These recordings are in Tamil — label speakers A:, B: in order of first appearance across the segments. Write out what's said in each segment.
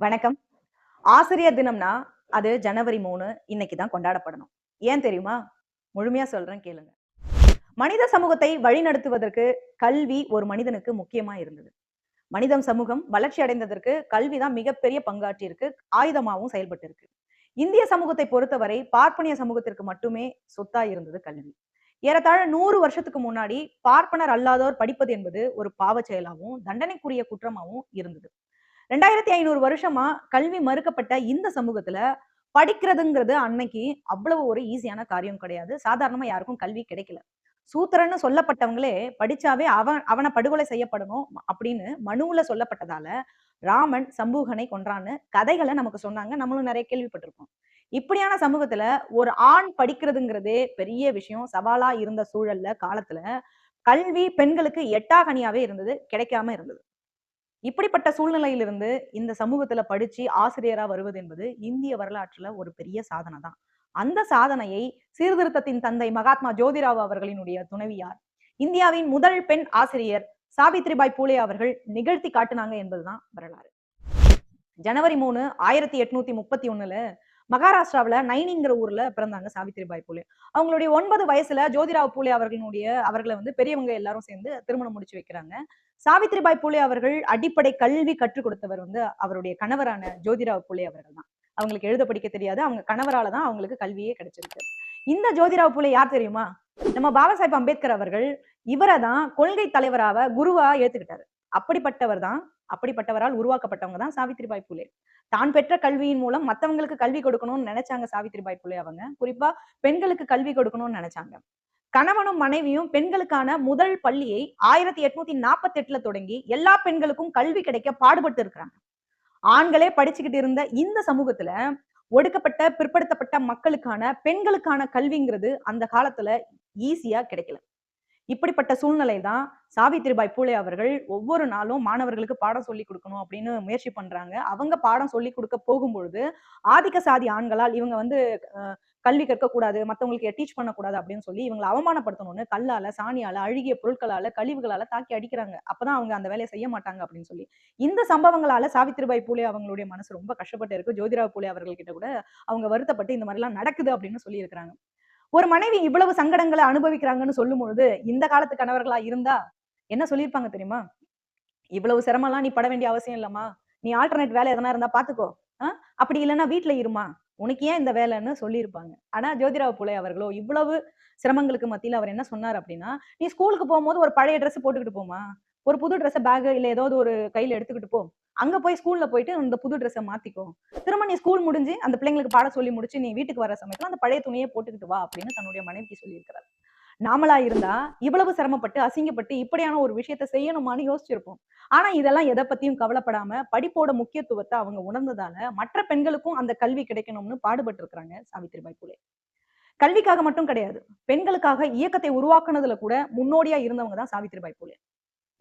A: வணக்கம். ஆசிரியர் தினம்னா அது ஜனவரி மூணு இன்னைக்கு தான் கொண்டாடப்படணும். ஏன் தெரியுமா? முழுமையா சொல்றேன் கேளுங்க. மனித சமூகத்தை வழிநடத்துவதற்கு கல்வி ஒரு மனிதனுக்கு முக்கியமா இருந்தது. மனிதம் சமூகம் வளர்ச்சி அடைந்ததற்கு கல்வி தான் மிகப்பெரிய பங்காற்றி இருக்கு ஆயுதமாகவும் செயல்பட்டு இருக்கு இந்திய சமூகத்தை பொறுத்தவரை பார்ப்பனிய சமூகத்திற்கு மட்டுமே சொத்தா இருந்தது கல்வி. ஏறத்தாழ நூறு வருஷத்துக்கு முன்னாடி பார்ப்பனர் அல்லாதோர் படிப்பது என்பது ஒரு பாவ செயலாகவும் தண்டனைக்குரிய குற்றமாகவும் இருந்தது. ரெண்டாயிரத்தி ஐநூறு வருஷமா கல்வி மறுக்கப்பட்ட இந்த சமூகத்துல படிக்கிறதுங்கிறது அன்னைக்கு அவ்வளவு ஒரு ஈஸியான காரியம் கிடையாது. சாதாரணமா யாருக்கும் கல்வி கிடைக்கல. சூத்திரன்னு சொல்லப்பட்டவங்களே படிச்சாவே அவன் அவனை படுகொலை செய்யப்படணும் அப்படின்னு மனுவுல சொல்லப்பட்டதால ராமன் சம்பூகனை கொன்றான்னு கதைகளை நமக்கு சொன்னாங்க. நம்மளும் நிறைய கேள்விப்பட்டிருக்கோம் இப்படியான சமூகத்துல ஒரு ஆண் படிக்கிறதுங்கிறதே பெரிய விஷயம். சவாலா இருந்த சூழல்ல காலத்துல கல்வி பெண்களுக்கு எட்டாகனியாவே இருந்தது கிடைக்காம இருந்தது. இப்படிப்பட்ட சூழ்நிலையிலிருந்து இந்த சமூகத்துல படிச்சு ஆசிரியரா வருவது என்பது இந்திய வரலாற்றுல ஒரு பெரிய சாதனை தான். அந்த சாதனையை சீர்திருத்தத்தின் தந்தை மகாத்மா ஜோதிராவ் அவர்களினுடைய துணைவியார் இந்தியாவின் முதல் பெண் ஆசிரியர் சாவித்ரிபாய் பூலே அவர்கள் நிகழ்த்தி காட்டுனாங்க என்பதுதான் வரலாறு. ஜனவரி மூணு ஆயிரத்தி எட்நூத்தி முப்பத்தி ஒண்ணுல மகாராஷ்டிராவுல நைனிங்கிற ஊர்ல பிறந்தாங்க சாவித்ரிபாய் பூலே. அவங்களுடைய ஒன்பது வயசுல ஜோதிராவ் பூலே அவர்களுடைய அவர்களை வந்து பெரியவங்க எல்லாரும் சேர்ந்து திருமணம் முடிச்சு வைக்கிறாங்க. சாவித்ரிபாய் பூலே அவர்கள் அடிப்படை கல்வி கற்றுக் கொடுத்தவர் வந்து அவருடைய கணவரான ஜோதிராவ் பூலே அவர்கள் தான் அவங்களுக்கு எழுத படிக்க தெரியாது. அவங்க கணவரால தான் அவங்களுக்கு கல்வியே கிடைச்சிருக்கு. இந்த ஜோதிராவ் பூலே யார் தெரியுமா? நம்ம பாபா சாஹிப் அம்பேத்கர் அவர்கள் இவரை தான் கொள்கை தலைவராக குருவா ஏத்துக்கிட்டாரு. அப்படிப்பட்டவர் தான் அப்படிப்பட்டவரால் உருவாக்கப்பட்டவங்க தான் சாவித்ரிபாய் பூலே தான் பெற்ற கல்வியின் மூலம் மத்தவங்களுக்கு கல்வி கொடுக்கணும்னு நினைச்சாங்க சாவித்ரிபாய் பூலே அவங்க. குறிப்பா பெண்களுக்கு கல்வி கொடுக்கணும்னு நினைச்சாங்க. கணவனும் மனைவியும் பெண்களுக்கான முதல் பள்ளியை ஆயிரத்தி எட்நூத்தி நாற்பத்தி எட்டுல தொடங்கி எல்லா பெண்களுக்கும் கல்வி கிடைக்க பாடுபட்டு இருக்கிறாங்க. ஆண்களே படிச்சுக்கிட்டு இருந்த இந்த சமூகத்துல ஒடுக்கப்பட்ட பிற்படுத்தப்பட்ட மக்களுக்கான பெண்களுக்கான கல்விங்கிறது அந்த காலத்துல ஈஸியா கிடைக்கல. இப்படிப்பட்ட சூழ்நிலை தான் சாவித்ரிபாய் பூலே அவர்கள் ஒவ்வொரு நாளும் மாணவர்களுக்கு பாடம் சொல்லி கொடுக்கணும் அப்படின்னு முயற்சி பண்றாங்க. அவங்க பாடம் சொல்லி கொடுக்க போகும்பொழுது ஆதிக்க சாதி ஆண்களால் இவங்க வந்து கல்வி கற்கக்கூடாது மற்றவங்களுக்கு டீச் பண்ணக்கூடாது அப்படின்னு சொல்லி இவங்களை அவமானப்படுத்தணும்னு கல்லால சாணியால அழுகிய பொருட்களால கழிவுகளால தாக்கி அடிக்கிறாங்க. அப்பதான் அவங்க அந்த வேலையை செய்ய மாட்டாங்க அப்படின்னு சொல்லி. இந்த சம்பவங்களால சாவித்திரிபாய் பூலே அவங்களுடைய மனசு ரொம்ப கஷ்டப்பட்டு இருக்கு. ஜோதிராவ் பூலே அவர்கள்கிட்ட கூட அவங்க வருத்தப்பட்டு இந்த மாதிரி எல்லாம் நடக்குது அப்படின்னு சொல்லி இருக்கிறாங்க ஒரு மனைவி இவ்வளவு சங்கடங்களை அனுபவிக்கிறாங்கன்னு சொல்லும் பொழுது இந்த காலத்து கணவர்களா இருந்தா என்ன சொல்லியிருப்பாங்க தெரியுமா? இவ்வளவு சிரமம்லாம் நீ பட வேண்டிய அவசியம் இல்லம்மா. நீ ஆல்டர்னேட் வேலை எதனா இருந்தா பாத்துக்கோ. ஆஹ் அப்படி இல்லைன்னா வீட்டுல இருமா. உனக்கு ஏன் இந்த வேலைன்னு சொல்லியிருப்பாங்க. ஆனா ஜோதிராவ புலே அவர்களோ இவ்வளவு சிரமங்களுக்கு மத்தியில அவர் என்ன சொன்னார் அப்படின்னா நீ ஸ்கூலுக்கு போகும்போது ஒரு பழைய ட்ரெஸ் போட்டுக்கிட்டு போமா ஒரு புது ட்ரெஸ்ஸை பேக் இல்ல ஏதாவது ஒரு கையில எடுத்துக்கிட்டு போ. அங்க போய் ஸ்கூல்ல போயிட்டு இந்த புது ட்ரெஸ்ஸை மாத்திக்கோ. திரும்ப நீ ஸ்கூல் முடிஞ்சு அந்த பிள்ளைங்களுக்கு பாட சொல்லி முடிச்சு நீ வீட்டுக்கு வர சமயத்துல அந்த பழைய துணியை போட்டுக்கிட்டு வா அப்படின்னு தன்னுடைய மனைவிக்கு சொல்லியிருக்கிறார். நாமளா இருந்தா இவ்வளவு சிரமப்பட்டு அசிங்கப்பட்டு இப்படியான ஒரு விஷயத்த செய்யணுமான்னு யோசிச்சிருப்போம். ஆனா இதெல்லாம் எதை பத்தியும் கவலைப்படாம படிப்போட முக்கியத்துவத்தை அவங்க உணர்ந்ததால மற்ற பெண்களுக்கும் அந்த கல்வி கிடைக்கணும்னு பாடுபட்டு இருக்கிறாங்க சாவித்திரிபாய் புலே. கல்விக்காக மட்டும் கிடையாது பெண்களுக்காக இயக்கத்தை உருவாக்குனதுல கூட முன்னோடியா இருந்தவங்க தான் சாவித்திரிபாய் புலே.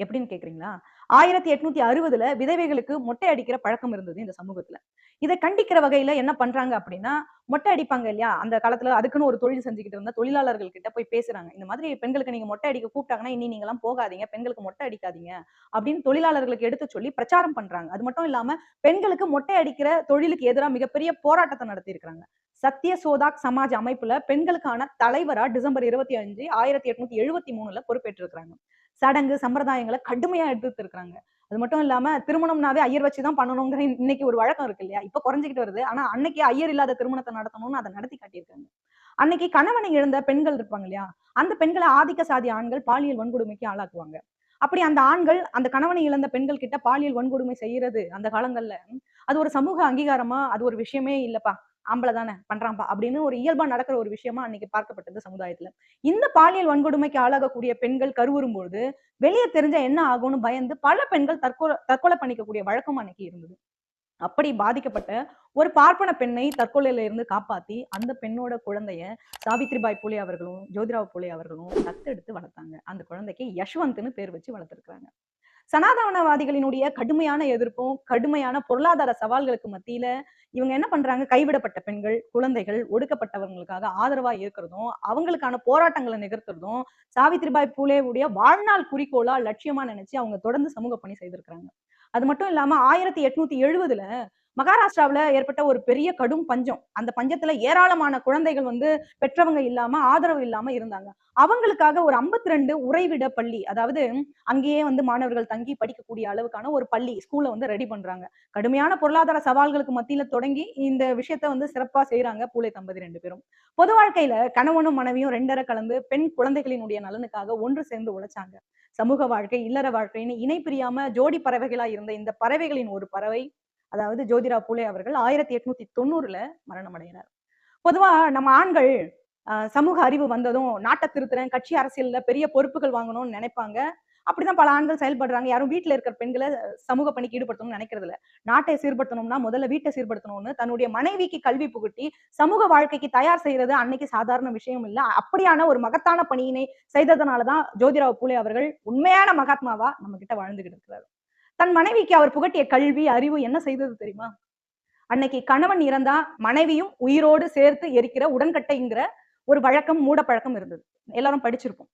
A: எப்படின்னு கேக்குறீங்களா? ஆயிரத்தி எட்நூத்தி அறுபதுல விதவைகளுக்கு மொட்டை அடிக்கிற பழக்கம் இருந்தது இந்த சமூகத்துல. இதை கண்டிக்கிற வகையில என்ன பண்றாங்க அப்படின்னா மொட்டை அடிப்பாங்க இல்லையா? அந்த காலத்துல அதுக்குன்னு ஒரு தொழில் செஞ்சுக்கிட்டு இருந்த தொழிலாளர்கள் கிட்ட போய் பேசுறாங்க. இந்த மாதிரி பெண்களுக்கு நீங்க மொட்டை அடிக்க கூப்பிட்டாங்கன்னா இனி நீங்க எல்லாம் போகாதீங்க பெண்களுக்கு மொட்டை அடிக்காதீங்க அப்படின்னு தொழிலாளர்களுக்கு எடுத்து சொல்லி பிரச்சாரம் பண்றாங்க. அது மட்டும் இல்லாம பெண்களுக்கு மொட்டை அடிக்கிற தொழிலுக்கு எதிராக மிகப்பெரிய போராட்டத்தை நடத்தி இருக்காங்க சத்திய சோதாக் சமாஜ் அமைப்புல பெண்களுக்கான தலைவரா டிசம்பர் இருபத்தி அஞ்சு ஆயிரத்தி எட்நூத்தி எழுபத்தி மூணுல பொறுப்பேற்றிருக்கிறாங்க. சடங்கு சம்பிரதாயங்களை கடுமையா எடுத்துருக்காங்க அது மட்டும் இல்லாம திருமணம்னாவே ஐயர் வச்சுதான் பண்ணணுங்கிற இன்னைக்கு ஒரு வழக்கம் இருக்கு இல்லையா? இப்ப குறைஞ்சிக்கிட்டு வருது. ஆனா அன்னைக்கு ஐயர் இல்லாத திருமணத்தை நடத்தணும்னு அதை நடத்தி காட்டியிருக்காங்க. அன்னைக்கு கணவனை இழந்த பெண்கள் இருப்பாங்க இல்லையா? அந்த பெண்களை ஆதிக்க சாதி ஆண்கள் பாலியல் வன்கொடுமைக்கு ஆளாக்குவாங்க. அப்படி அந்த ஆண்கள் அந்த கணவனை இழந்த பெண்கள் கிட்ட பாலியல் வன்கொடுமை செய்யறது அந்த காலங்கள்ல அது ஒரு சமூக அங்கீகாரமா? அது ஒரு விஷயமே இல்லப்பா. ஆம்பளை தானே பண்றாம்பா அப்படின்னு ஒரு இயல்பா நடக்கிற ஒரு விஷயமா அன்னைக்கு பார்க்கப்பட்டது சமுதாயத்துல. இந்த பாலியல் வன்கொடுமைக்கு ஆளாகக்கூடிய பெண்கள் கருவுறும் பொழுது வெளியே தெரிஞ்சா என்ன ஆகும்னு பயந்து பல பெண்கள் தற்கொலை தற்கொலை பண்ணிக்கக்கூடிய வழக்கம் அன்னைக்கு இருந்தது. அப்படி பாதிக்கப்பட்ட ஒரு பார்ப்பன பெண்ணை தற்கொலையில இருந்து காப்பாத்தி அந்த பெண்ணோட குழந்தைய சாவித்ரிபாய் பூலே அவர்களும் ஜோதிராவ் பூலே அவர்களும் தத்தெடுத்து வளர்த்தாங்க. அந்த குழந்தைக்கு யஷ்வந்த்னு பேர் வச்சு வளர்த்துருக்காங்க சனாதனவாதிகளினுடைய கடுமையான எதிர்ப்பும் கடுமையான பொருளாதார சவால்களுக்கு மத்தியில இவங்க என்ன பண்றாங்க? கைவிடப்பட்ட பெண்கள் குழந்தைகள் ஒடுக்கப்பட்டவங்களுக்காக ஆதரவா இருக்கிறதும் அவங்களுக்கான போராட்டங்களை நிகழ்த்துறதும் சாவித்ரிபாய் பூலேவுடைய வாழ்நாள் குறிக்கோளா லட்சியமா நினைச்சு அவங்க தொடர்ந்து சமூக பணி செய்திருக்கிறாங்க. அது மட்டும் இல்லாம ஆயிரத்தி எட்நூத்தி எழுபதுல மகாராஷ்டிராவுல ஏற்பட்ட ஒரு பெரிய கடும் பஞ்சம். அந்த பஞ்சத்துல ஏராளமான குழந்தைகள் வந்து பெற்றவங்க இல்லாம ஆதரவு இல்லாம இருந்தாங்க. அவங்களுக்காக ஒரு 52 உறைவிட பள்ளி அதாவது அங்கேயே வந்து மாணவர்கள் தங்கி படிக்கக்கூடிய அளவுக்கான ஒரு பள்ளி ஸ்கூல்ல வந்து ரெடி பண்றாங்க. கடுமையான பொருளாதார சவால்களுக்கு மத்தியில தொடங்கி இந்த விஷயத்த வந்து சிறப்பா செய்யறாங்க பூலை தம்பதி ரெண்டு பேரும். பொது வாழ்க்கையில கணவனும் மனைவியும் ரெண்டரை கலந்து பெண் குழந்தைகளினுடைய நலனுக்காக ஒன்று சேர்ந்து உழைச்சாங்க. சமூக வாழ்க்கை இல்லற வாழ்க்கைன்னு இணை பிரியாம ஜோடி பறவைகளா இருந்த இந்த பறவைகளின் ஒரு பறவை அதாவது ஜோதிரா பூலே அவர்கள் ஆயிரத்தி எட்நூத்தி தொண்ணூறுல மரணம் அடைகிறார் பொதுவா நம்ம ஆண்கள் ஆஹ், சமூக அறிவு வந்ததும் நாட்டை திருத்துறேன் கட்சி அரசியல்ல பெரிய பொறுப்புகள் வாங்கணும்னு நினைப்பாங்க. அப்படிதான் பல ஆண்கள் செயல்படுறாங்க. யாரும் வீட்டுல இருக்கிற பெண்களை சமூக பணிக்கு ஈடுபடுத்தணும்னு நினைக்கிறது இல்ல. நாட்டை சீர்படுத்தணும்னா முதல்ல வீட்டை சீர்படுத்தணும்னு தன்னுடைய மனைவிக்கு கல்வி புகட்டி சமூக வாழ்க்கைக்கு தயார் செய்யறது அன்னைக்கு சாதாரண விஷயம் இல்ல. அப்படியான ஒரு மகத்தான பணியினை செய்ததுனாலதான் ஜோதிராவ் பூலே அவர்கள் உண்மையான மகாத்மாவா நம்ம கிட்ட வாழ்ந்துகிட்டு இருக்கிறார். தன் மனைவிக்கு அவர் புகட்டிய கல்வி அறிவு என்ன செய்தது தெரியுமா? அன்னைக்கு கணவன் இறந்தா மனைவியும் உயிரோடு சேர்த்து எரிக்கிற உடன்கட்டைங்கிற ஒரு வழக்கம் மூட பழக்கம் இருந்தது. எல்லாரும் படிச்சிருப்போம்.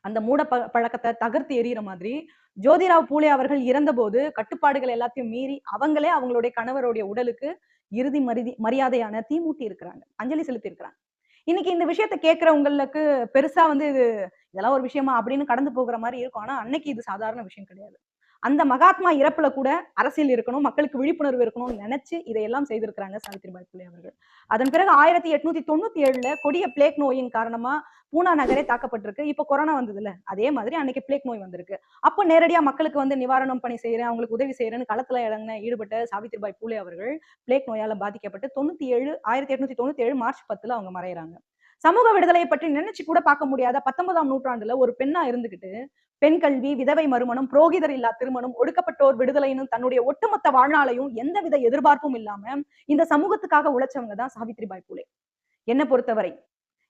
A: அந்த மூட ப- பழக்கத்தை தகர்த்து எறிகிற மாதிரி ஜோதிராவ் பூலே அவர்கள் இறந்தபோது கட்டுப்பாடுகள் எல்லாத்தையும் மீறி அவங்களே அவங்களுடைய கணவருடைய உடலுக்கு இறுதி மரிதி மரியாதையான தீமூட்டி இருக்கிறாங்க. அஞ்சலி செலுத்தி இருக்கிறாங்க இன்னைக்கு இந்த விஷயத்தை கேட்கறவங்களுக்கு பெருசா வந்து இது இதெல்லாம் ஒரு விஷயமா அப்படின்னு கடந்து போகிற மாதிரி இருக்கும். ஆனா அன்னைக்கு இது சாதாரண விஷயம் கிடையாது. அந்த மகாத்மா இறப்புல கூட அரசியல் இருக்கணும் மக்களுக்கு விழிப்புணர்வு இருக்கணும்னு நினைச்சு இதையெல்லாம் செய்திருக்கிறாங்க சாவித்திரிபாய் புலே அவர்கள். அதன் பிறகு ஆயிரத்தி எட்நூத்தி தொண்ணூத்தி ஏழுல கொடிய பிளேக் நோயின் காரணமா பூனா நகரே தாக்கப்பட்டிருக்கு. இப்ப கொரோனா வந்ததுல அதே மாதிரி அன்னைக்கு பிளேக் நோய் வந்திருக்கு. அப்போ நேரடியா மக்களுக்கு வந்து நிவாரணம் பணி செய்யறேன் அவங்களுக்கு உதவி செய்யறேன்னு களத்துல இறங்கின ஈடுபட்ட சாவித்திரிபாய் பூலே அவர்கள் பிளேக் நோயால பாதிக்கப்பட்டு தொண்ணூத்தி ஏழு ஆயிரத்தி எட்நூத்தி தொண்ணூத்தி ஏழு மார்ச் பத்துல அவங்க மறையறாங்க. சமூக விடுதலையை பற்றி நினைச்சு கூட பார்க்க முடியாத பத்தொன்பதாம் நூற்றாண்டுல ஒரு பெண்ணா இருந்துகிட்டு பெண் கல்வி விதவை மறுமணம் புரோகிதர் இல்லா திருமணம் ஒடுக்கப்பட்டோர் விடுதலைன்னு தன்னுடைய ஒட்டுமொத்த வாழ்நாளையும் எந்தவித எதிர்பார்ப்பும் இல்லாம இந்த சமூகத்துக்காக உழைச்சவங்க தான் சாவித்திரிபாய் பூலே என்னை பொறுத்தவரை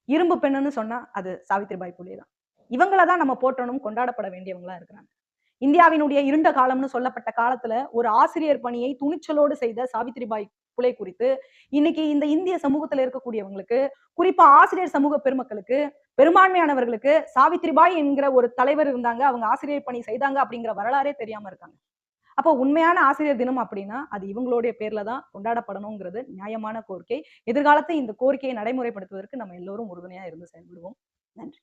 A: இரும்பு பெண்ணுன்னு சொன்னா அது சாவித்திரிபாய் பூலே தான். இவங்கள தான் நம்ம போற்றணும் கொண்டாடப்பட வேண்டியவங்களா இருக்கிறாங்க. இந்தியாவினுடைய இருண்ட காலம்னு சொல்லப்பட்ட காலத்துல ஒரு ஆசிரியர் பணியை துணிச்சலோடு செய்த சாவித்திரிபாய் புலை குறித்து. இன்னைக்கு இந்த இந்திய சமூகத்துல இருக்கக்கூடியவங்களுக்கு குறிப்பா ஆசிரியர் சமூக பெருமக்களுக்கு பெரும்பான்மையானவர்களுக்கு சாவித்ரிபாய் என்கிற ஒரு தலைவர் இருந்தாங்க அவங்க ஆசிரியர் பணி செய்தாங்க அப்படிங்கிற வரலாறே தெரியாம இருக்காங்க. அப்போ உண்மையான ஆசிரியர் தினம் அப்படின்னா அது இவங்களுடைய பேர்ல தான் கொண்டாடப்படணுங்கிறது நியாயமான கோரிக்கை. எதிர்காலத்தை இந்த கோரிக்கையை நடைமுறைப்படுத்துவதற்கு நம்ம எல்லோரும் உறுதுணையா இருந்து செயல்படுவோம். நன்றி.